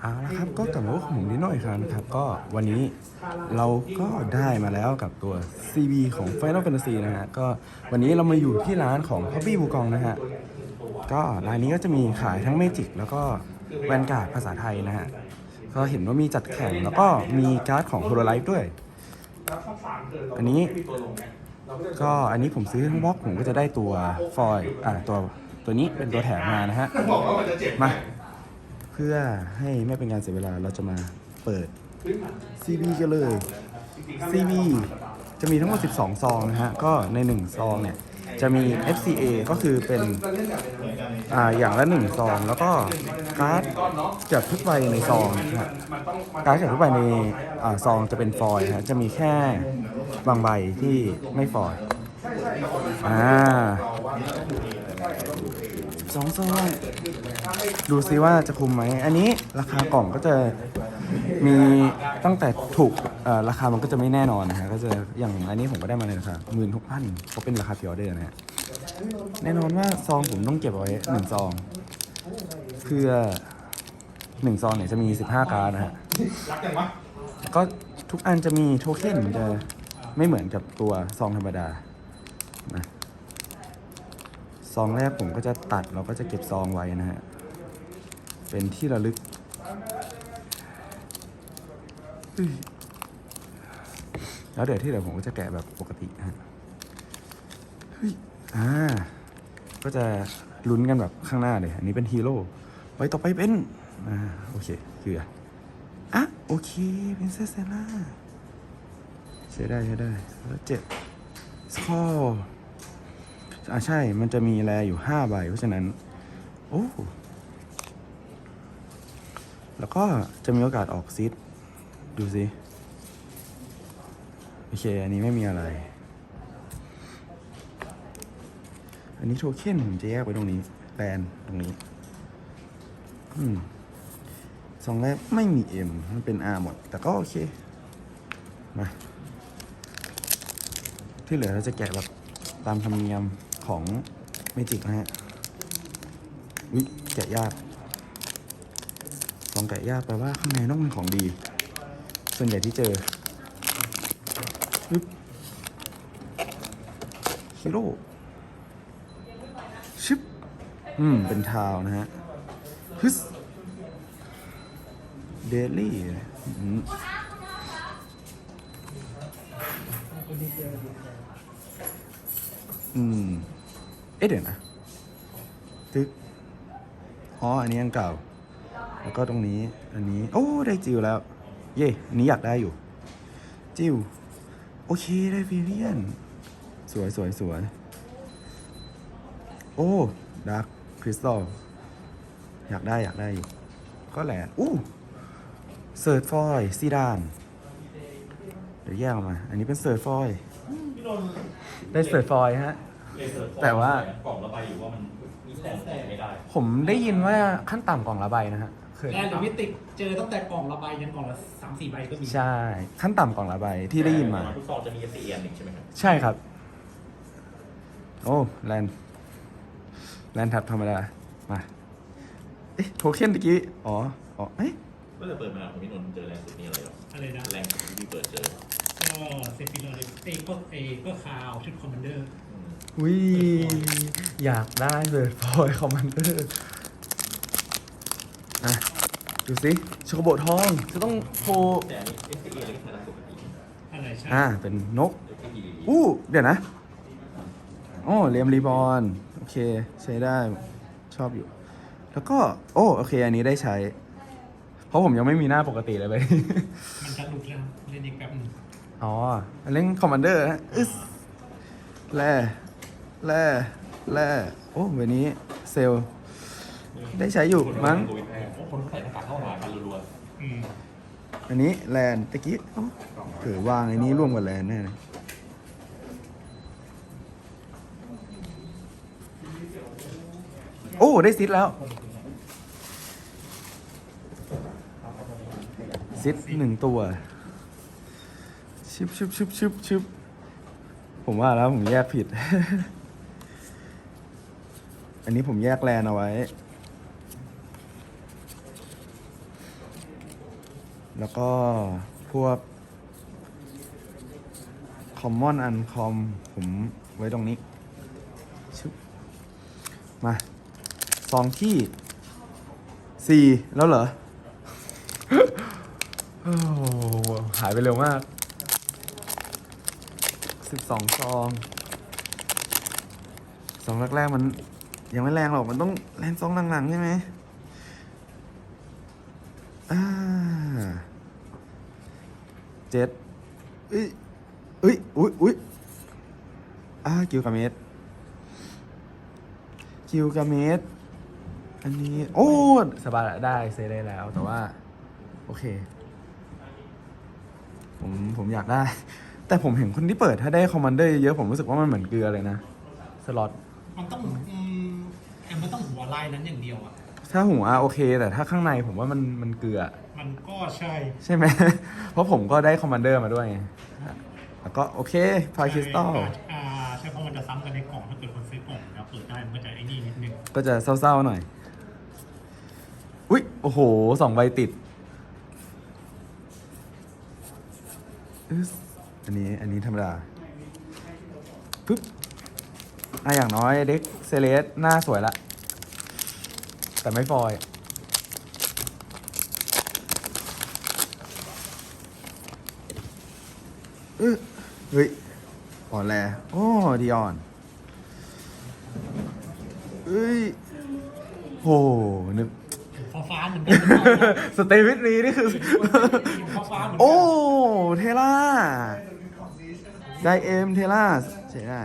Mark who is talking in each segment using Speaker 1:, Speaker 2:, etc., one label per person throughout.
Speaker 1: เอาละครับก็กลับมาพบกับผมนิดหน่อยครับนะครับ ก็วันนี้เราก็ได้มาแล้วกับตัว CB ของ Final Fantasy นะฮะก็วันนี้เรามาอยู่ที่ร้านของ Hobby บูกองนะฮะก็ร้านนี้ก็จะมีขายทั้งเมจิกแล้วก็แวนการ์ดภาษาไทยนะฮะก็เห็นว่ามีจัดแข่งแล้วก็มีการ์ดของ h o l o l i v e ด้วย อันนี้ก็อันนี้ผมซื้อทั้งบล็อกผมก็จะได้ตัวฟอยล์อ่าตัวตัวนี้เป็นตัวแถมมานะฮะ
Speaker 2: มา
Speaker 1: พื่อให้ไม่เป็นการเสียเวลาเราจะมาเปิด CB กันเลย CB จะมีทั้งหมด 12 ซองนะฮะ ก็ใน 1 ซองเนี่ย จะมี FCA ก็คือเป็นอ่าอย่างละ 1 ซอง แล้วก็การ์ดจากทุกใบในซองนะฮะการ์ดจากทุกใบในอ่าซองจะเป็นฟอยล์นะฮะ จะมีแค่บางใบที่ไม่ฟอยล์อ่าสองซอง ดูซิว่าจะคุ้มไหม อันนี้ราคากล่องก็จะมีตั้งแต่ถูกเอ่อราคามันก็จะไม่แน่นอนนะฮะก็จะอย่างอันนี้ผมก็ได้มาในราคาหมื่นหกพันเพราะเป็นราคาพิออเดอร์นะฮะแน่นอนว่าซองผมต้องเก็บเอาไว้หนึ่งซองเพื่อหนึ่งซองเนี่ยจะมีสิบห้าการ์ดนะฮะ
Speaker 2: รักยังวะ
Speaker 1: ก็ทุกอันจะมีโทเค็นจะไม่เหมือนกับตัวซองธรรมดานะซองแรกผมก็จะตัดเราก็จะเก็บซองไว้นะฮะ เป็นที่ระลึก แล้วเดี๋ยวที่เหลือผมก็จะแกะแบบปกตินะฮะเฮ้ยอ่า ก็จะลุ้นกันแบบข้างหน้าเลย อันนี้เป็นฮีโร่ไว้ต่อไปเป็น อ่า โอเค คืออะอะ โอเค เป็นเซเซล่าใช้ได้ใช้ได้ แล้วเจ็ดสคอร์อะใช่ มันจะมีแรอยู่ห้าใบ เพราะฉะนั้น โอ้ แล้วก็จะมีโอกาสออกซิดดูสิโอเค อันนี้ไม่มีอะไร อันนี้โทเค็นผมจะแยกไว้ตรงนี้แบนตรงนี้อืมสองแรกไม่มี M มันเป็น R หมด แต่ก็โอเค มา ที่เหลือเราจะแกะแบบตามธรรมเนียมของเมจิกนะฮะวิแกะยาก ของแกะยากแปลว่าข้างในต้องเป็นของดี ส่วนใหญ่ที่เจอวิโร่ชิป อืม เป็นทาวนะฮะฮึสเดลี่อืม เอ๊ะเดี๋ยวนะ ตึก อ๋อ อันนี้อันเก่า แล้วก็ตรงนี้อันนี้ โอ้ ได้จิวแล้ว เย่อันนี้อยากได้อยู่ จิวโอเคได้ฟิเลียน สวยสวยสวยโอ้ดาร์คคริสตัลอยากได้อยากได้อยู่ ก็แหละอู้เซิร์ฟฟอยซีดานเดี๋ยวแยกออกมา อันนี้เป็นเซิร์ฟฟอยได้เซิร์ฟฟอยฮะแต่ว่า
Speaker 3: กล่องระบายอยู่ว่ามันมีแต่แต่ไม่ได้
Speaker 1: ผมได้ยินว่าขั้นต่ำกล่องละใบนะฮะ เคย
Speaker 4: แลนด์หรือมิติกเจอตั้งแต่กล่องละใบยันกล่องละสามสี่ใบก็มี
Speaker 1: ใช่ ขั้นต่ำกล่องละใบที่ได้ยินมา
Speaker 3: ทุกซองจะมี S E N หนึ่งใช่ไหมครับ
Speaker 1: ใช่ครับ โอ้แลนแลนทับธรรมดา มา เอ๊ะโทเค็นตะกี้ อ๋อ อ๋อ เอ๊ะ
Speaker 3: ก็จะเปิดมาผมพี่นนท์เจอแรงสุดนี่อะไรหรอ
Speaker 4: อะไรนะ
Speaker 3: แรงสุดที่พี่เปิดเจอ
Speaker 4: ก็เซฟิโลเลยเอ้ยก็เอ้ยก็คาวชุดคอมมานเดอร์
Speaker 3: อืม
Speaker 1: วิอยากได้เลยฟอยคอมมานเดอร์ อะดูสิโชโกโบทองจะต้องโทร
Speaker 3: แต่อันนี้ S E N เล็กขนาดปกติ
Speaker 4: อะไรใช่
Speaker 1: อ่าเป็นนก อู้เดี๋ยวนะโอ้เลียมรีบอลโอเค ใช้ได้ชอบอยู่ แล้วก็ โอ้โอเค อันนี้ได้ใช้ เพราะผมยังไม่มีหน้าปกติเลยไป
Speaker 4: มันจะหลุดแล้วเล่นอีกแป๊บหนึง
Speaker 1: อ๋อเล่นคอมมานเดอร์ฮะอึสแร่แร่แร่โอ้วันนี้เซลได้ใช้อยู่มั้ง
Speaker 3: คนใส่หน้ากากเข้าหากันรัว
Speaker 4: อืม
Speaker 1: อันนี้แลนตะกี้เอ้าเผื่อวางอันนี้ร่วมกับแลนแน่เลยโอ้ ได้ซิดแล้ว ซิดหนึ่งตัว ชิบชิบชิบชิบชิบผมว่าแล้วผมแยกผิด อันนี้ผมแยกแลนเอาไว้ แล้วก็พวก common uncom ผมไว้ตรงนี้ชึบมาซองที่สี่แล้วเหรอหหายไปเร็วมากสิบสองซองซองแรกๆมัน ยังไม่แรงหรอก มันต้องแรงซองหลังๆใช่ไหมอ่า เจ็ดเอ้ยเอ้ยอุ้ยอุ้ยอ่ากิวกาเมสกิวกาเมสอันนี้ โอ้สบายละได้เซได้แล้ว แต่ว่า โอเค ผมผมอยากได้ แต่ผมเห็นคนที่เปิดถ้าได้คอมมานเดอร์เยอะๆผมรู้สึกว่ามันเหมือนเกลือเลยนะ สล็อต
Speaker 4: มันต้องอืมแอมมันต้องหัวลายนั้นอย่างเดียวอะ
Speaker 1: ถ้าหัวโอเค แต่ถ้าข้างในผมว่ามันมันเกลือ
Speaker 4: มันก็ใช่
Speaker 1: ใช่ไหม เพราะผมก็ได้คอมมานเดอร์มาด้วยไงแล้วก็โอเคพายคริสตัล
Speaker 4: อ่าใช่เพราะมันจะซ้ำกันในกล่องถ้าเกิดคนซื้อกล่องแล้วเปิดได้มันก็จะไอ้นี่นิดนึง
Speaker 1: ก็จะเศร้าๆหน่อย อุ๊ย โอ้โหสองใบติดอึ๊สอันนี้อันนี้ธรรมดาปึ๊บอะอย่างน้อยเด็กเซเลสหน้าสวยละ แต่ไม่ฟอยล์เอ้ยเฮ้ยอ่อนแลโอ้ดีออนเอ้ยโหนึก
Speaker 4: ฟ้าฟ้าๆเหมือนกัน
Speaker 1: สเตวิทนี้นี่คือ
Speaker 4: ฟ้าฟ้าๆเหมือนกั
Speaker 1: โอ้ เทล่า ได้เอ็มเทล่าใช้ได้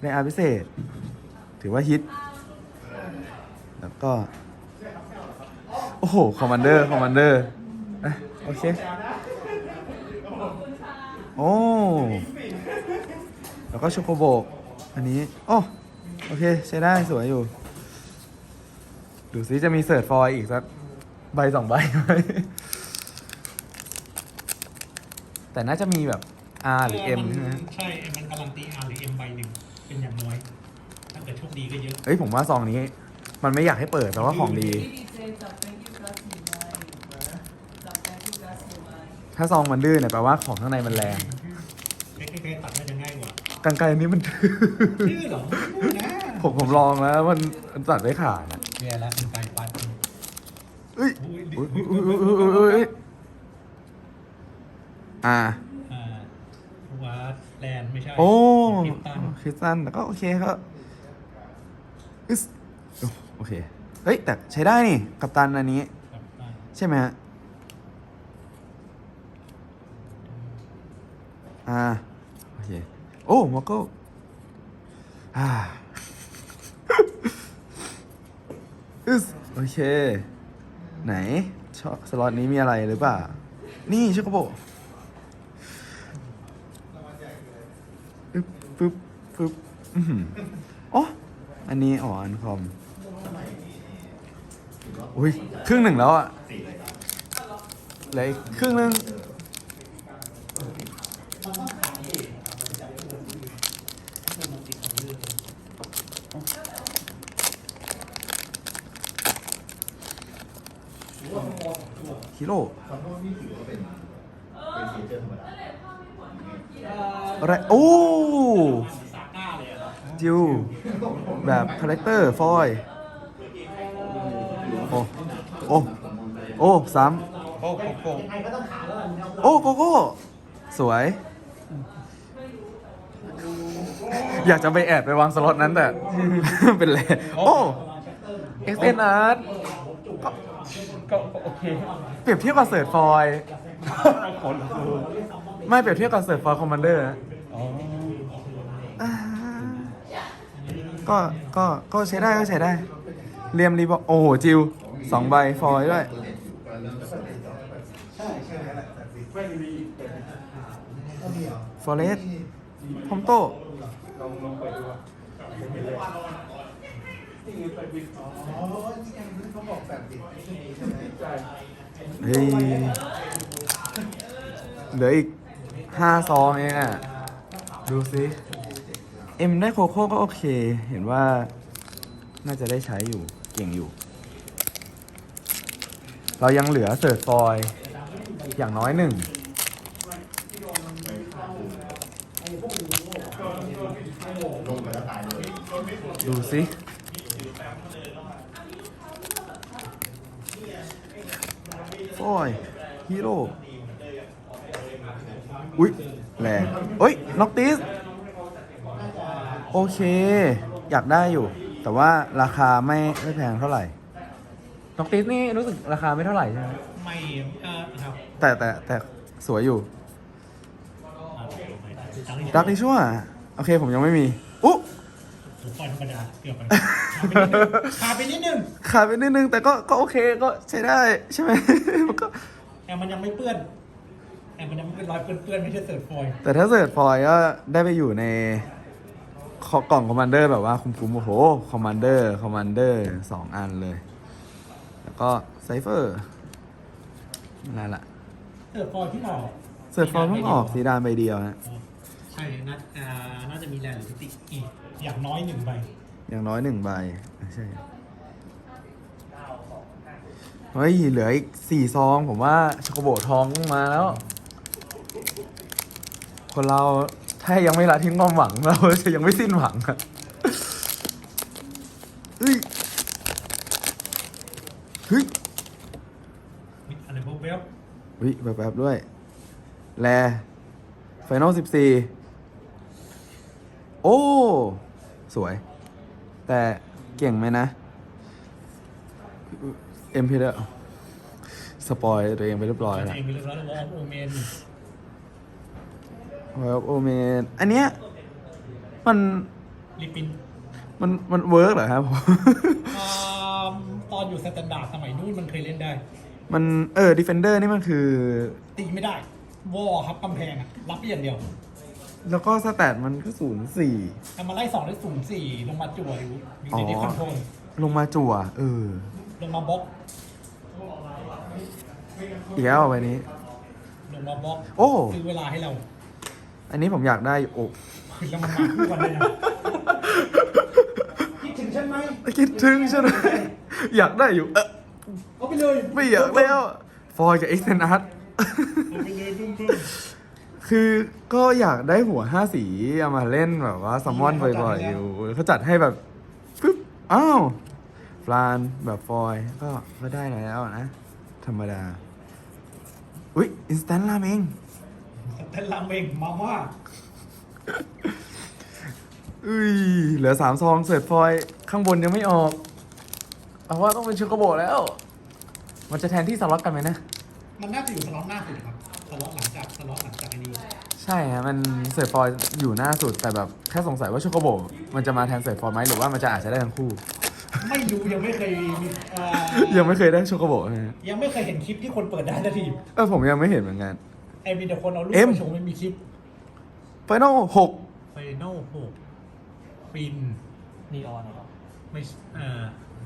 Speaker 1: ได้อาร์พิเศษ ถือว่าฮิตแล้ว ก็ โอ้โห คอมมานเดอร์ คอมมานเดอร์อะโอเค โอ้แล้วก็โชโกโบก อันนี้ โอ้ โอเค ใช้ได้สวยอยู่ ดูซิจะมีเสิร์ชฟอยล์อีกสักใบสองใบไหมแต่น่าจะมีแบบ R หรือ M ใช่ไหม
Speaker 4: ใช่เอ็มมันการันตี R หรือ M ใบหนึ่งเป็นอย่างน้อย ถ้าเกิดโชคดีก็เยอะ
Speaker 1: เอ้ย ผมว่าซองนี้ มันไม่อยากให้เปิดแต่ว่าของดี
Speaker 2: พี่ดีเจจับแบงค์ยูพลัสสี่ใบจับแบงค์ยูพลัสสี่ใบ
Speaker 1: ถ้าซองมันดื้อเนี่ยแปลว่าของข้างในมันแรง
Speaker 4: ใกล้ๆตัดน่าจะง่ายกว่า
Speaker 1: กันไกลอันนี้มัน
Speaker 4: ชื่อเหรอพูดนะ
Speaker 1: ผมผมลองแล้วมันมันตัดไม่ขาดอะ
Speaker 4: แย่แล้วเป็นไกลปัด
Speaker 1: เอ้ย
Speaker 4: อุ้ย
Speaker 1: อุ๊ยอุ๊ยอุ๊ยอุ๊ยอุ๊ยอุ๊ยอุ๊ยอ่า
Speaker 4: อ่าวัดแลนด์ไม่ใช่
Speaker 1: โอ้
Speaker 4: คิดตัน
Speaker 1: คริสตันแต่ก็โอเคก็อึ๊ส โอเค เฮ้ย แต่ใช้ได้นี่ กับตันอันนี้
Speaker 4: กับตัน
Speaker 1: ใช่ไหมฮะ อ่า โอเค โอ้มอโก้อ่าอึสโอเค ไหนชอสล็อตนี้มีอะไรหรือเปล่า นี่ชิโกโบปึ๊บปึ๊บปึ๊บอื้อหืออ๋อ อันนี้อ๋ออันคอม อุ้ยครึ่งหนึ่งแล้วอะเหลืออีกครึ่งหนึ่งฮิโร่อะไรโอ้
Speaker 4: ย
Speaker 1: จิวแบบคาแรคเตอร์ฟอย โอ้โอ้โอ้ซ้ำ
Speaker 5: โอ้โกโก้
Speaker 1: โอ้โกโก้สวย อยากจะไปแอบไปวางสล็อตนั้นแต่ เป็นไรโอ้ XNR
Speaker 5: ก็ก็โอเค
Speaker 1: เปรียบเทียบกับเสิร์ชฟอยล์
Speaker 5: คน
Speaker 1: ไม่เปรียบเทียบกับเสิร์ชฟอยล์คอมมานเดอร์
Speaker 5: อ๋อ
Speaker 1: ก็ก็ก็ใช้ได้ก็ใช้ได้ เรียมรีบอกโอ้โห จิวสองใบฟอยด้วยฟอเรสพอมโตเฮ้ยเหลืออีกห้าซองเองอะ ดูสิ เอ็มได้โคโค่ก็โอเค เห็นว่าน่าจะได้ใช้อยู่ เก่งอยู่ เรายังเหลือเสิร์ฟฟอยอย่างน้อยหนึ่งดูสิฟอยฮีโร่อุ๊ยแรงเอ้ย น็อกติส โอเค อยากได้อยู่ แต่ว่าราคาไม่ไม่แพงเท่าไหร่น็อกติสนี่รู้สึกราคาไม่เท่าไหร่ใช่ไหม
Speaker 4: ไม่เอ่อครับ
Speaker 1: แต่แต่แต่สวยอยู่
Speaker 4: อ่าจังเลย
Speaker 1: ดักในชั่วโอเคผมยังไม่มีอุ๊
Speaker 4: ผมปล่อยธรรมดาเกือบไปขาดไปนิดนึง
Speaker 1: ขาดไปนิดนึง แต่ก็ก็โอเคก็ใช้ได้ใช่ไหมมันก็
Speaker 4: แต่มันยังไม่เปื้อนแต่มันยังไม่เป็นรอยเปื้อนๆไม่ใช่เสิร์ฟฟอยล์
Speaker 1: แต่ถ้าเสิร์ชฟอยล์ก็ได้ไปอยู่ใน ขอกล่องคอมมานเดอร์แบบว่าคุ้มๆโอ้โหคอมมานเดอร์คอมมานเดอร์สองอันเลย แล้วก็ไซเฟอร์นั่นแหละ
Speaker 4: เสิร์ฟฟอยล์ที่ออก
Speaker 1: เสิร์ชฟอยล์เพิ่งออกสีดานใบเดียวฮะ
Speaker 4: ใช่น่าอ่าน่าจะมีแลนด์หรือพิติกอีกอย่างน้อยหนึ่งใบ
Speaker 1: อย่างน้อยหนึ่งใบใช่เฮ้ยเหลืออีกสี่ซองผมว่าชโกโบทองมาแล้ว คนเรา ถ้ายังไม่ละทิ้งความหวังเราจะยังไม่สิ้นหวังอะเฮ้ยเฮ้ย
Speaker 4: มีอะไรพวกเว็บ
Speaker 1: วิแบบแบบๆด้วย แลไฟนอลสิบสี่โอ้ สวย แต่เก่งไหมนะ เอ็มพีเดอร์สปอยตัวเองไปเรียบร้อย
Speaker 4: ตัว
Speaker 1: แล้ว
Speaker 4: เองมีเรื่องแล้ววอลโอเมน
Speaker 1: เวลโอเมนอันเนี้ยมัน
Speaker 4: ลิปปิน
Speaker 1: มันมันเวิร์กเหรอครับผม
Speaker 4: อ่าตอนอยู่สแตนดาร์ดสมัยนู้นมันเคยเล่นได้
Speaker 1: มันเออดิเฟนเดอร์นี่มันคือ
Speaker 4: ตีไม่ได้ วอลครับกำแพงอะรับได้อย่างเดียว
Speaker 1: แล้วก็สแตทมันก็ศูนย์สี่
Speaker 4: แต่มาไล่สองได้ศูนย์สี่ลงมาจั่วอยู่อยู่ใน
Speaker 1: อ๋อ
Speaker 4: ดิคอนโทรล
Speaker 1: ลงมาจั่ว เออ
Speaker 4: ลงมาบล็อก
Speaker 1: อีกแล้วอะใบนี้
Speaker 4: ลงมาบล็อก
Speaker 1: โอ้
Speaker 4: ซื้อเวลาให้เรา
Speaker 1: อันนี้ผมอยากได้อยู่โอ้
Speaker 4: คือแล้วมันมาคู่กันเลยนะคิดถึงฉันไหม
Speaker 1: คิดถึงใช่ไหมอยากได้อยู่เออ
Speaker 4: เอาไปเลย
Speaker 1: ไม่อยากแล้วฟอยกับเอ็กเซนอาร์ต
Speaker 4: เอาไปเลยบึ้มบึ้ม
Speaker 1: คือก็อยากได้หัวห้าสีเอามาเล่นแบบว่าซัมมอนบ่อยๆอยู่เขาจัดให้แบบปึ๊บอ้าวฟลานแบบฟอยก็ก็ได้แล้วนะ ธรรมดา อุ๊ย อินสแตนต์ราเมง
Speaker 4: เต้นรำเองมาม่า
Speaker 1: อุ้ยเหลือสามซองเสิร์ฟฟอยข้างบนยังไม่ออกเอาว่าต้องเป็นชูโกโบะแล้ว มันจะแทนที่สล็อตกันไหมนะ
Speaker 4: มันน่าจะอยู่สล็อตหน้าสุดครับสล็อตหลังจากสล็อตหลังจากอันนี้
Speaker 1: ใช่ฮะมันเสิร์ฟฟอยอยู่หน้าสุดแต่แบบแค่สงสัยว่าชูโกโบะมันจะมาแทนเสิร์ฟฟอยไหมหรือว่ามันจะอาจจะได้ทั้งคู่
Speaker 4: ไม่รู้ยังไม่เคยมีเอ่อ
Speaker 1: ยังไม่เคยได้ชูโกโบะนะฮะ
Speaker 4: ยังไม่เคยเห็นคลิปที่คนเปิดได้นาที
Speaker 1: เออผมยังไม่เห็นเหมือนกัน
Speaker 4: ไอ้ มีแต่คนเอารูป
Speaker 1: เอ็ม
Speaker 4: มาโชว์ไม่มีคลิป
Speaker 1: ไฟนอลหก
Speaker 4: ไฟนอลหกฟิน
Speaker 5: นีออนเหรอ
Speaker 4: ไม่เอ่อ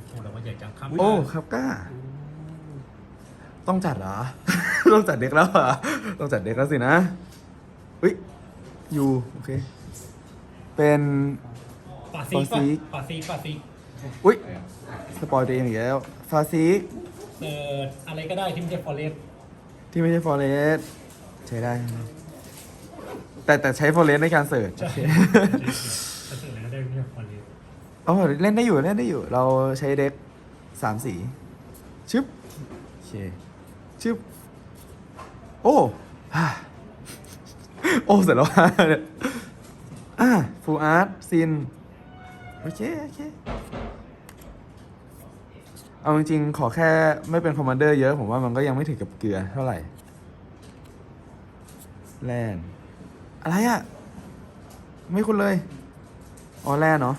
Speaker 4: โอ้แต่ว่าใหญ่จังครับ
Speaker 1: โอ้ครับก้า ต้องจัดเหรอ ต้องจัดเด็กแล้วเหรอต้องจัดเด็กแล้วสินะอุ้ยยูโอเค เป็น
Speaker 4: ปาซิก
Speaker 1: ปาซิก
Speaker 4: ปะปาซิกปาซิก
Speaker 1: อุ้ยสปอยตัวเองอีกแล้วฟาซิก
Speaker 4: เอ่ออะไรก็ได้ที่ไม่ใช่ฟอเรส
Speaker 1: ที่ไม่ใช่ฟอเรส ใช้ได้ไหมแต่แต่ใช้ฟอเรสในการเสิร์ช
Speaker 4: ใช่
Speaker 1: โอเค
Speaker 4: จะเสิร์ฟอะไรก็ได้ไม่ใช่ฟอเรส
Speaker 1: อ๋อเล่นได้อยู่เล่นได้อยู่ เราใช้เด็กสามสีชึบโอเคชึบโอ้ฮ่าโอ้เสร็จแล้วฮะเนี่ยอ่าฟูอาร์ตซินโอเคโอเคเอาจริงๆ ขอแค่ไม่เป็นคอมมานเดอร์เยอะ ผมว่ามันก็ยังไม่ถึงกับเกลือเท่าไหร่ แลนอะไรอะไม่คุ้นเลย อ๋อแลนเนาะ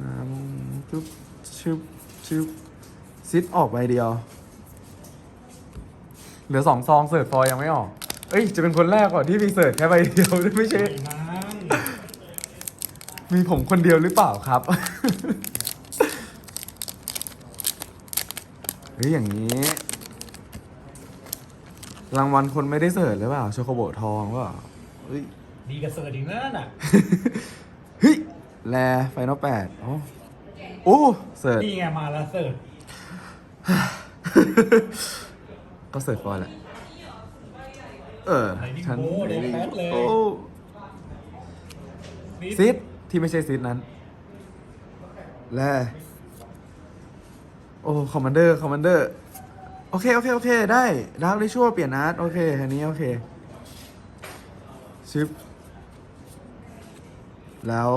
Speaker 1: น้ำชุบชุบชุบซิดออกใบเดียว เหลือสองซองเสิร์ฟฟอยยังไม่ออก เอ้ย จะเป็นคนแรกก่อนที่มีเสิร์ฟแค่ใบเดียวไม่ใช่
Speaker 4: ไม่มั้ง
Speaker 1: มีผมคนเดียวหรือเปล่าครับ เฮ้ยอย่างนี้ รางวัลคนไม่ได้เสิร์ฟหรือเปล่าโชโคโบะทองเปล่าเฮ้ย
Speaker 4: ดีกับเสิร์ฟอีกนั่นน่ะ
Speaker 1: เฮ้ยแลไฟนอลแปดโอ้โอ้เสิร์ฟ
Speaker 4: นี่ไงมาแล้วเสิร์ฟ
Speaker 1: ก็เสิร์ฟฟอยล์แหละเออฉัน
Speaker 4: โอ้เดี๋ยวแป๊บเลย
Speaker 1: โอ้ซิดที่ไม่ใช่ซิดนั้น และ โอ้ คอมมานเดอร์ คอมมานเดอร์ โอเค โอเค โอเค ได้ดาร์กได้ชั่วเปลี่ยนอาร์ตโอเค อันนี้ โอเค ชิป แล้ว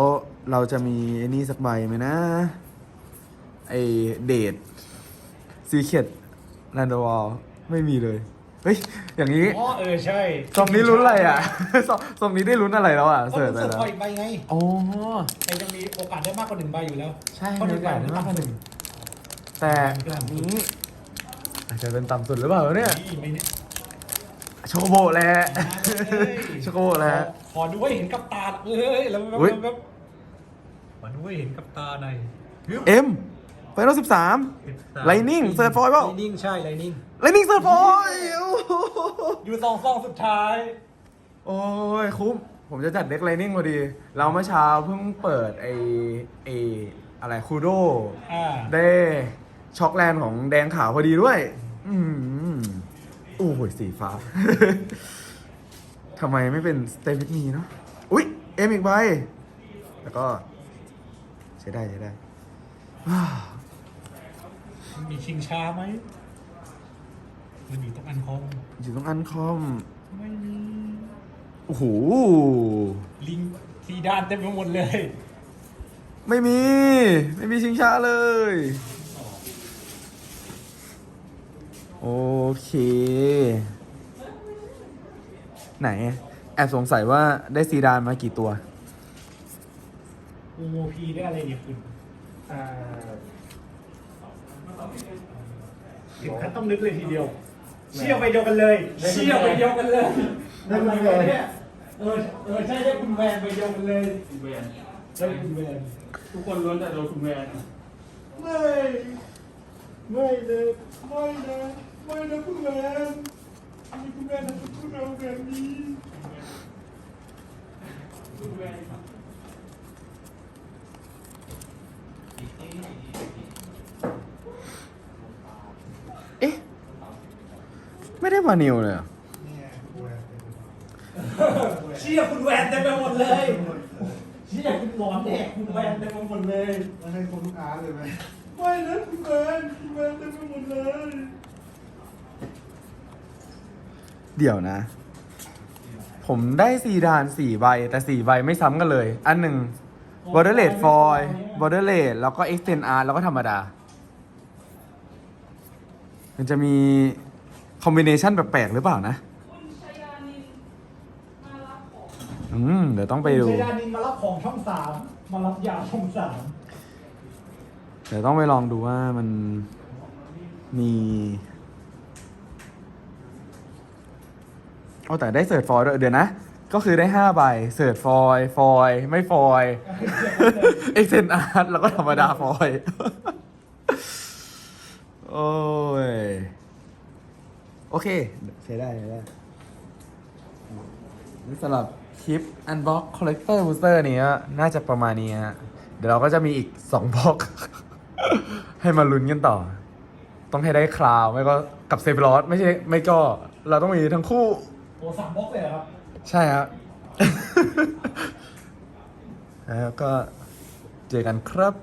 Speaker 1: เราจะมีไอ้นี่สักใบไหมนะ ไอเดทซีเคดแลนด์วอลไม่มีเลย เฮ้ย อย่างนี้
Speaker 4: อ๋อเออใช่
Speaker 1: ซองนี้ลุ้นอะไรอะซองซองนี้ได้ลุ้นอะไรแล้วอะ
Speaker 4: ก็
Speaker 1: เสิร์ฟ
Speaker 4: รู้
Speaker 1: ไป
Speaker 4: สึก
Speaker 1: แล้ว
Speaker 4: พออีกใบไง
Speaker 1: โอ้
Speaker 4: แต่ยังมีโอกาสได้มากกว่าหนึ่งใบอยู่แล้ว
Speaker 1: ใช่
Speaker 4: เพระ
Speaker 1: มีโอกาสได้มากกว่าหนึ่งแต่
Speaker 4: มัน
Speaker 1: อาจจะเป็นต่ำสุดหรือเปล่าเนี่ย
Speaker 4: นี่ไม่เนี่ย
Speaker 1: โชโกโบะแหละ
Speaker 4: เอ้ย
Speaker 1: โชโกโบะแหละ
Speaker 4: ขอดูให้เห็นกับตาเอ้ยแล้วแบบ
Speaker 1: อุ๊ย
Speaker 4: แบบมาดูให้เห็นกับตาหน่อย
Speaker 1: เอ็มไฟนอลสิบสามไลนิ่งเสิร์ฟฟอยล์เปล่า
Speaker 4: ไลนิ่งใช่ไลนิ่ง
Speaker 1: ไลนิ่งเสิร์ฟฟอยล์โอ้โห
Speaker 4: อยู่สองซองสุดท้าย
Speaker 1: โอ้ยคุ้ม ผมจะจัดเด็กไลนิ่งพอดี เราเมื่อเช้าเพิ่งเปิดไอไออะไรคูโด
Speaker 4: อ่า
Speaker 1: ได้ ช็อกแลนด์ของแดงขาวพอดีด้วย อืมโอ้ยสีฟ้า ทำไมไม่เป็นสเตมิทมีเนาะ อุ๊ย เอ็มอีกใบ แล้วก็ ใช้ได้ใช้ได้ว้าว
Speaker 4: มีชิงช้าไหมมันอยู่ตรงอันคอม
Speaker 1: อยู่ตรงอันคอม
Speaker 4: ไม่มี
Speaker 1: โอ้โห
Speaker 4: ลิงสีด้านเต็มไปหมดเลย
Speaker 1: ไม่มี ไม่มีชิงช้าเลย โอ เค ไหน แอบสงสัยว่าได้ซีดานมากี่ตัว
Speaker 4: โอพีได้อะไรเนี่ยคุณ
Speaker 5: อ่า
Speaker 4: ถึงขั้นต้องนึกเลยทีเดียว เชี่ยไปเดียวกันเลยเชี่ยไปเดียวกันเลย
Speaker 5: ได้คุณแวน
Speaker 4: เนี่ยเออเออใช่ได้คุณแวนไปเดียวกันเลย
Speaker 5: คุณแวน
Speaker 4: ได้คุณแวน
Speaker 5: ทุกคนล้วนแต่โดนคุณแวน
Speaker 4: ไม่ไม่เลยไม่นะ ไม่นะคุณแวนมีคุณแวนทำกับพวกเราแบบนี้
Speaker 5: คุณแวน
Speaker 1: เอ๊ะ ไม่ได้วานิวเลยเหรอ
Speaker 4: เชี่ยคุณแวนเต็มไปหมดเลยเชี่ยคุณหมอนแดกคุณแวนเต็มไปหมดเลย
Speaker 6: มันให้คนทุกอาร์ตเลยไหม
Speaker 4: ไม่นะคุณแวนคุณแวนเต็มไปหมดเลย
Speaker 1: เดี๋ยวนะ ผมได้ซีดานสี่ใบ แต่สี่ใบไม่ซ้ำกันเลย อันหนึ่งบอร์เดอร์เลดฟอยบอร์เดอร์เลดแล้วก็เอ็กเทนอาร์แล้วก็ธรรมดา มันจะมีคอมบิเนชันแปลกๆหรือเปล่านะ
Speaker 2: คุณชยานินมารับของ
Speaker 1: อืม เดี๋ยวต้องไปดู
Speaker 4: เซดานินมารับของช่องสามมารับยาช่องสาม
Speaker 1: เดี๋ยวต้องไปลองดูว่ามันมี เอาแต่ได้เสิร์ชฟอยด้วยเดี๋ยวนะ ก็คือได้ห้าใบเสิร์ชฟอยฟอยไม่ฟอยเอ็กเซนอาร์ตแล้วก็ธรรมดาฟอยโอ้ย โอเค ใช้ได้ใช้ได้สำหรับคลิป Unbox Collector Booster นี้น่าจะประมาณนี้ฮะเดี๋ยวเราก็จะมีอีก2บล็อก ให้มาลุ้นกันต่อ ต้องให้ได้คลาว ไม่ก็กับเซฟลอสไม่ใช่ ไม่ก็ เราต้องมีทั้งคู่
Speaker 4: โอ้สามบล็อกเลยครับ
Speaker 1: ใช่ครับ แล้วก็เจอกันครับ